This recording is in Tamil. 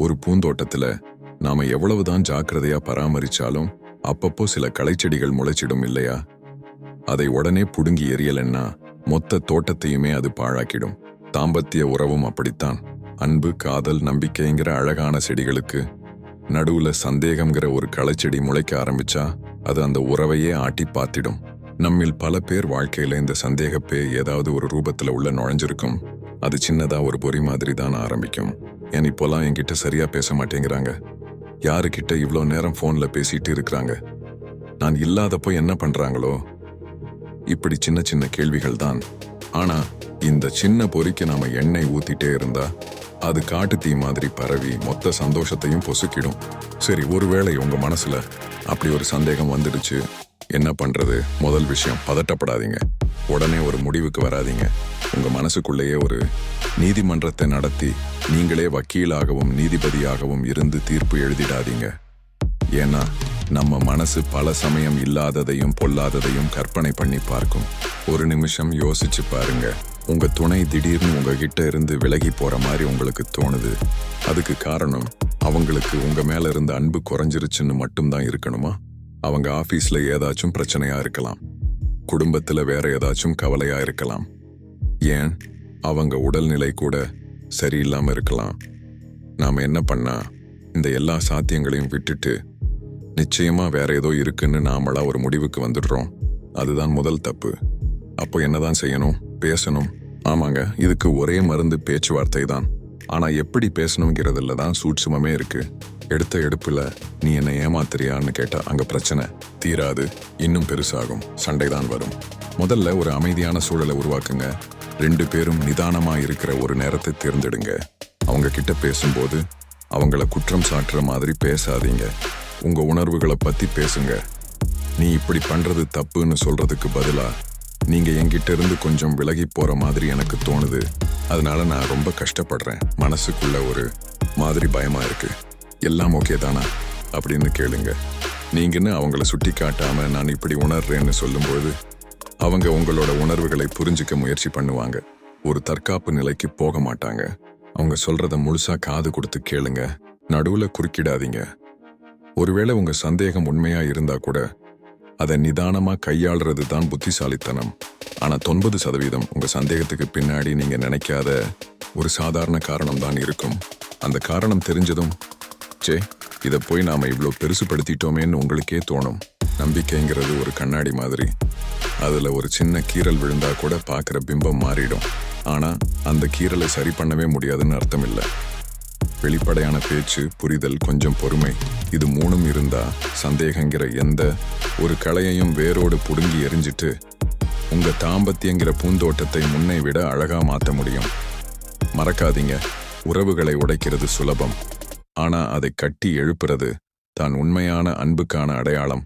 ஒரு பூந்தோட்டத்துல நாம எவ்வளவுதான் ஜாக்கிரதையா பராமரிச்சாலும் அப்பப்போ சில களைச்செடிகள் முளைச்சிடும் இல்லையா? அதை உடனே புடுங்கி எரியலன்னா மொத்த தோட்டத்தையுமே அது பாழாக்கிடும். தாம்பத்திய உறவும் அப்படித்தான். அன்பு காதல் நம்பிக்கைங்கிற அழகான செடிகளுக்கு நடுவுல சந்தேகம்ங்கிற ஒரு களைச்செடி முளைக்க ஆரம்பிச்சா அது அந்த உறவையே ஆட்டி பாத்திடும் நம்மில் பல பேர் வாழ்க்கையில இந்த சந்தேகப்பே ஏதாவது ஒரு ரூபத்துல உள்ள நுழைஞ்சிருக்கும். அது சின்னதா ஒரு பொறி மாதிரி தான் ஆரம்பிக்கும். ஏன் இப்போலாம் என்கிட்ட சரியா பேச மாட்டேங்கிறாங்க? யாருக்கிட்ட இவ்வளோ நேரம் ஃபோனில் பேசிட்டு இருக்கிறாங்க? நான் இல்லாதப்போ என்ன பண்ணுறாங்களோ இப்படி சின்ன சின்ன கேள்விகள் தான். ஆனால் இந்த சின்ன பொறிக்கு நாம் எண்ணெய் ஊத்திட்டே இருந்தா அது காட்டு தீ மாதிரி பரவி மொத்த சந்தோஷத்தையும் பொசுக்கிடும். சரி ஒருவேளை உங்க மனசுல அப்படி ஒரு சந்தேகம் வந்துடுச்சு என்ன பண்றது? முதல் விஷயம் பதட்டப்படாதீங்க. உடனே ஒரு முடிவுக்கு வராதீங்க. உங்க மனசுக்குள்ளேயே ஒரு நீதிமன்றத்தை நடத்தி நீங்களே வக்கீலாகவும் நீதிபதியாகவும் இருந்து தீர்ப்பு எழுதிடாதீங்க. ஏன்னா நம்ம மனசு பல சமயம் இல்லாததையும் பொல்லாததையும் கற்பனை பண்ணி பார்க்கும். ஒரு நிமிஷம் யோசிச்சு பாருங்க. உங்க துணை திடீர்னு உங்ககிட்ட இருந்து விலகி போற மாதிரி உங்களுக்கு தோணுது. அதுக்கு காரணம் அவங்களுக்கு உங்க மேல இருந்த அன்பு குறைஞ்சிருச்சுன்னு மட்டும்தான் இருக்கணுமா? அவங்க ஆபீஸ்ல ஏதாச்சும் பிரச்சனையா இருக்கலாம். குடும்பத்துல வேற ஏதாச்சும் கவலையா இருக்கலாம். ஏன்? அவங்க உடல்நிலை கூட சரியில்லாமல் இருக்கலாம். நாம் என்ன பண்ணால் இந்த எல்லா சாத்தியங்களையும் விட்டுட்டு நிச்சயமாக வேற ஏதோ இருக்குன்னு நாமளா ஒரு முடிவுக்கு வந்துடுறோம். அதுதான் முதல் தப்பு. அப்போ என்னதான் செய்யணும்? பேசணும். ஆமாங்க இதுக்கு ஒரே மருந்து பேச்சுவார்த்தை தான். ஆனால் எப்படி பேசணுங்கிறதுல தான் சூட்சுமமே இருக்கு. எடுத்த எடுப்பில் நீ என்ன ஏமாத்துறியான்னு கேட்டால் அங்கே பிரச்சனை தீராது. இன்னும் பெருசாகும். சண்டை தான் வரும். முதல்ல ஒரு அமைதியான சூழலை உருவாக்குங்க. ரெண்டு பேரும் நிதானமா இருக்கிற ஒரு நேரத்தை தேர்ந்தெடுங்க. அவங்க கிட்ட பேசும்போது அவங்கள குற்றம் சாட்டுற மாதிரி பேசாதீங்க. உங்க உணர்வுகளை பத்தி பேசுங்க. நீ இப்படி பண்றது தப்புன்னு சொல்றதுக்கு பதிலா நீங்க என்கிட்ட இருந்து கொஞ்சம் விலகி போற மாதிரி எனக்கு தோணுது. அதனால நான் ரொம்ப கஷ்டப்படுறேன். மனசுக்குள்ள ஒரு மாதிரி பயமா இருக்கு. எல்லாம் ஓகே தானா? அப்படின்னு கேளுங்க. நீங்கன்னு அவங்கள சுட்டி காட்டாம நான் இப்படி உணர்றேன்னு சொல்லும்போது அவங்க உங்களோட உணர்வுகளை புரிஞ்சுக்க முயற்சி பண்ணுவாங்க. ஒரு தற்காப்பு நிலைக்கு போக மாட்டாங்க. அவங்க சொல்றத முழுசா காது கொடுத்து கேளுங்க. நடுவுல குறுக்கிடாதீங்க. ஒருவேளை உங்க சந்தேகம் உண்மையா இருந்தா கூட அதை நிதானமா கையாளுறது தான் புத்திசாலித்தனம். ஆனா தொன்பது சதவீதம் உங்க சந்தேகத்துக்கு பின்னாடி நீங்க நினைக்காத ஒரு சாதாரண காரணம் தான் இருக்கும். அந்த காரணம் தெரிஞ்சதும் சே இதை போய் நாம இவ்வளோ பெருசுப்படுத்திட்டோமேன்னு உங்களுக்கே தோணும். நம்பிக்கைங்கிறது ஒரு கண்ணாடி மாதிரி. அதில் ஒரு சின்ன கீறல் விழுந்தா கூட பார்க்குற பிம்பம் மாறிடும். ஆனால் அந்த கீறலை சரி பண்ணவே முடியாதுன்னு அர்த்தம் இல்லை வெளிப்படையான பேச்சு புரிதல் கொஞ்சம் பொறுமை இது மூணும் இருந்தா சந்தேகங்கிற எந்த ஒரு கலையையும் வேரோடு புடுங்கி எரிஞ்சிட்டு உங்க தாம்பத்தியங்கிற பூந்தோட்டத்தை முன்னை விட அழகா மாற்ற முடியும். மறக்காதீங்க. உறவுகளை உடைக்கிறது சுலபம். ஆனா அதை கட்டி எழுப்புறது தான் உண்மையான அன்புக்கான அடையாளம்.